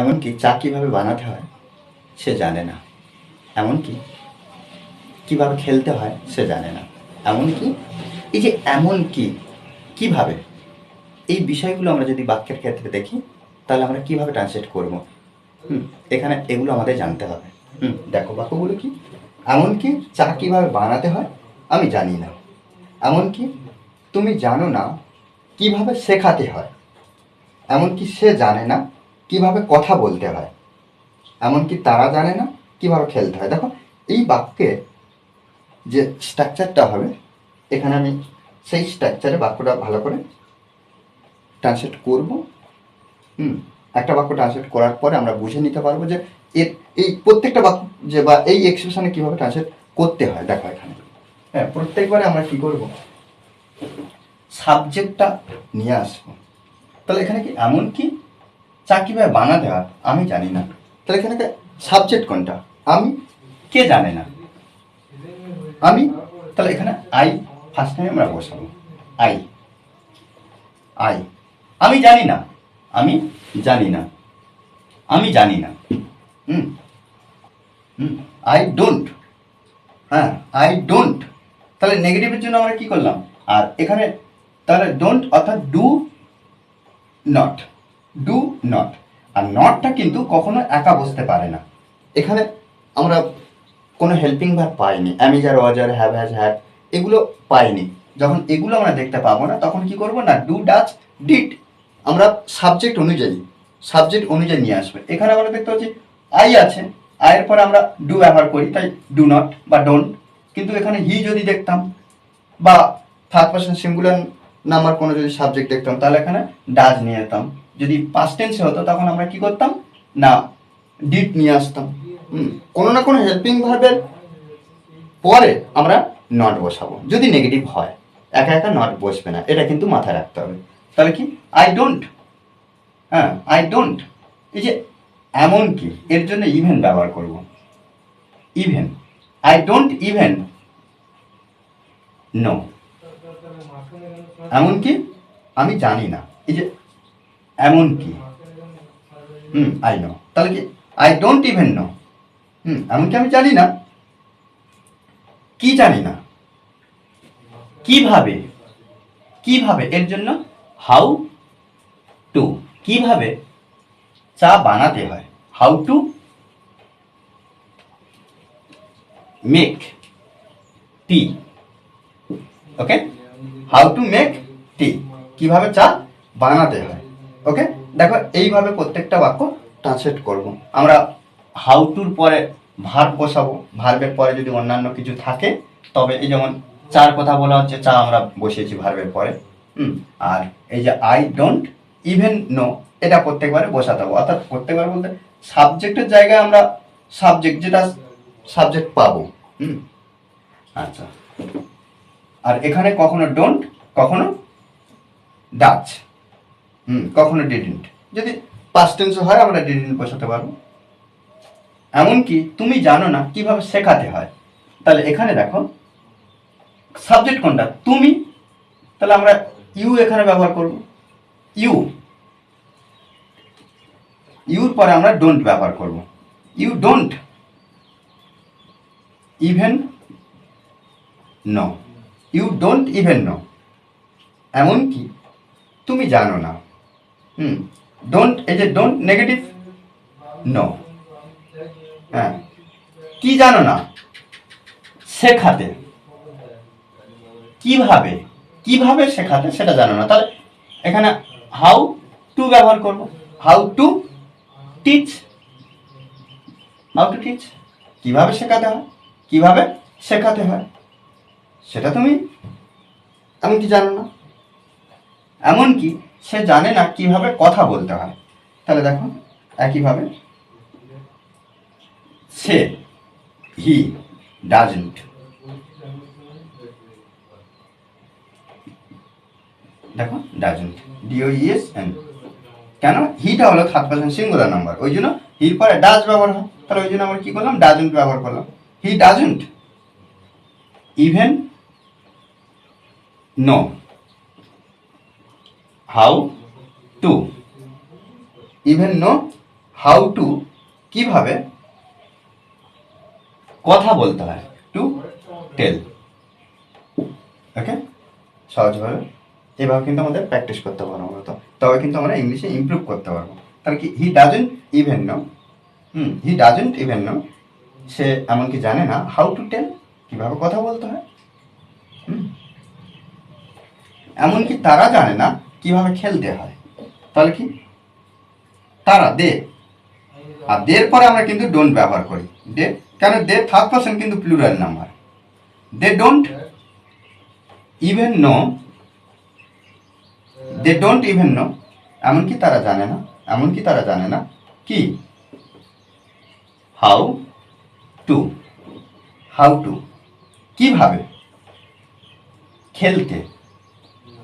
এমনকি চা কীভাবে বানাতে হয়, সে জানে না। এমনকি কীভাবে খেলতে হয়, সে জানে না। এমনকি এই যে এমন কি কীভাবে, এই বিষয়গুলো আমরা যদি বাক্যের ক্ষেত্রে দেখি, তাহলে আমরা কীভাবে ট্রান্সলেট করব? হুম, এখানে এগুলো আমাদের জানতে হবে। হুম, দেখো বাক্যগুলো কি? এমনকি চা কীভাবে বানাতে হয়, আমি জানি না। এমনকি তুমি জানো না কীভাবে শেখাতে হয়, এমনকি সে জানে না কীভাবে কথা বলতে হয়? এমনকি তারা জানে না কীভাবে খেলতে হয়। দেখো, এই বাক্যে যে স্ট্রাকচারটা হবে, এখানে আমি সেই স্ট্রাকচারে বাক্যটা ভালো করে ট্রান্সলেট করব। হুম, একটা বাক্য ট্রান্সলেট করার পরে আমরা বুঝে নিতে পারব যে এর, এই প্রত্যেকটা বাক্য যে বা এই এক্সপ্রেশনে কীভাবে ট্রান্সলেট করতে হয়, দেখো এখানে। হ্যাঁ প্রত্যেকবারে আমরা কি করব? সাবজেক্টটা নিয়ে আসব। তাহলে এখানে কি এমন কি? চা কীভাবে বানাতে হয়, আমি জানি না। তাহলে এখানে সাবজেক্ট কোনটা? আমি কে জানে না। আমি, তাহলে এখানে আই ফার্স্ট টাইম আমরা বসাবো। আই আই আমি জানি না। আমি জানি না। আমি জানি না। হুম হুম আই ডোন্ট হ্যাঁ আই ডোন্ট তাহলে নেগেটিভের জন্য আমরা কি করলাম? আর এখানে তাহলে ডোন্ট অর্থাৎ ডু নট ডু নট আর নটটা কিন্তু কখনো একা বসতে পারে না। এখানে আমরা কোনো হেল্পিং ভার পাইনি। Am is are was were have has had এগুলো পাইনি। যখন এগুলো আমরা দেখতে পাবো না, তখন কি করব না? ডু ডাচ ডিট আমরা সাবজেক্ট অনুযায়ী সাবজেক্ট অনুযায়ী নিয়ে আসবে। এখানে আমরা দেখতে পাচ্ছি আই আছে। আয়ের পরে আমরা ডু ব্যবহার করি, তাই ডু নট বা ডোন্ট কিন্তু এখানে হি যদি দেখতাম, বা থার্ড পার্সন সিঙ্গুলার নাম্বার কোনো যদি সাবজেক্ট দেখতাম, তাহলে এখানে ডাজ নিয়ে যেতাম। যদি পাস্ট টেন্সে হতো, তখন আমরা কি করতাম? না ডিট নিয়ে আসতাম। কোনো না কোনো হেল্পিং ভার্বের পরে আমরা নট বসাবো। যদি নেগেটিভ হয়, একা একা নট বসবে না, এটা কিন্তু মাথায় রাখতে হবে। তাহলে কি? আই ডোন্ট হ্যাঁ আই ডোন্ট এই যে এমন কি? এর জন্য ইভেন ব্যবহার করব। Even I don't even know এমনকি আমি জানি না। এই যে এমন কি হুম আই নো তাহলে কি? I don't even know hmm, এমনকি আমি জানি না। কি জানি না? কীভাবে? কীভাবে? এর জন্য হাউ টু কীভাবে? চা বানাতে হয়। How to make tea okay how to make tea কীভাবে চা বানাতে হয়? ওকে দেখো, এইভাবে প্রত্যেকটা বাক্য ট্রান্সলেট করব। আমরা হাউ টুর পরে ভার্ব বসাবো। ভার্বের পরে যদি অন্যান্য কিছু থাকে, তবে এই যেমন চার কথা বলা হচ্ছে, চা আমরা বসিয়েছি ভার্বের পরে। হুম? আর এই যে আই ডোন্ট ইভেন নো এটা প্রত্যেকবারে বসাতে হবে। অর্থাৎ প্রত্যেকবার বলতে সাবজেক্টের জায়গায় আমরা সাবজেক্ট যেটা সাবজেক্ট পাবো। হুম? আচ্ছা। আর এখানে কখনো ডোন্ট কখনো ডাচ হুম, কখনো ডিডেন্ট যদি পাস্ট টেন্স হয়, আমরা ডিডেন্ট বসাতে পারব। এমনকি তুমি জানো না কীভাবে শেখাতে হয়। তাহলে এখানে দেখো সাবজেক্ট কোনটা? তুমি। তাহলে আমরা ইউ এখানে ব্যবহার করব। ইউ ইউর পরে আমরা ডোন্ট ব্যবহার করব। You don't even know you don't even know এমনকি তুমি জানো না। হুম ডোন্ট এই যে ডোন্ট নেগেটিভ নো হ্যাঁ কি জানো না? শেখাতে। কীভাবে? কীভাবে শেখাতে সেটা জানো না। তাহলে এখানে হাউ টু ব্যবহার করব। How to teach how to teach কীভাবে শেখাতে হয়? কীভাবে শেখাতে হয়? সেটা তুমি এমনকি জানো না। এমনকি সে জানে না কীভাবে কথা বলতে হয়। তাহলে দেখো, একইভাবে সে, হি, ডাজন্ট। দেখো, doesn't. D O E S N কেন? হিটা হলো থার্ড পার্সন সিঙ্গুলার নাম্বার। ওই জন্য হির পরে ডাজ ব্যবহার হয়। তাহলে ওই জন্য আমরা কি করলাম? ডাজন্ট ব্যবহার করলাম। He doesn't. Even know. How to. Even know how to কীভাবে? কথা বলতে হয়। To tell. ওকে? সহজভাবে। এভাবে কিন্তু আমাদের প্র্যাকটিস করতে পারব আমরা তো তবে কিন্তু আমরা ইংলিশে ইমপ্রুভ করতে পারব। তাহলে কি he doesn't even know hmm he doesn't even know সে এমনকি জানে না হাউ টু টেল কীভাবে কথা বলতে হয়? এমনকি তারা জানে না কীভাবে খেলতে হয়? তাহলে কি? তারা দে। আর দের পরে আমরা কিন্তু ডোন্ট ব্যবহার করি। দে, কেন দে থার্ড পার্সন কিন্তু plural number they don't even know they don't even know এমনকি তারা জানে না। এমনকি তারা জানে না কি? হাউ টু হাউ টু কীভাবে? খেলতে।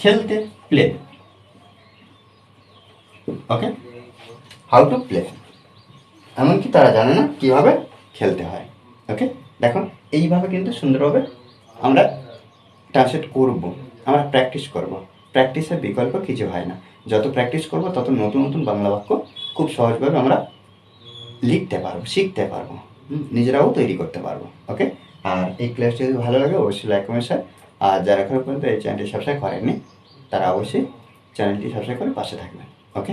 খেলতে play okay how to play এমনকি তারা জানে না কীভাবে খেলতে হয়। ওকে দেখো, এইভাবে কিন্তু সুন্দরভাবে আমরা ট্রান্সলেট করব, আমরা প্র্যাকটিস করব। প্র্যাকটিসের বিকল্প কিছু হয় না। যত প্র্যাকটিস করব, তত নতুন নতুন বাংলা বাক্য খুব সহজভাবে আমরা লিখতে পারব, শিখতে পারব। নিজেরাও তৈরি করতে পারব। ওকে আর এই ক্লাসটি যদি ভালো লাগে, অবশ্যই লাইক কমেন্ট শেয়ার আর যারা এখনও পর্যন্ত এই চ্যানেলটি সাবস্ক্রাইব করেননি, তারা অবশ্যই চ্যানেলটি সাবস্ক্রাইব করে পাশে থাকবেন। ওকে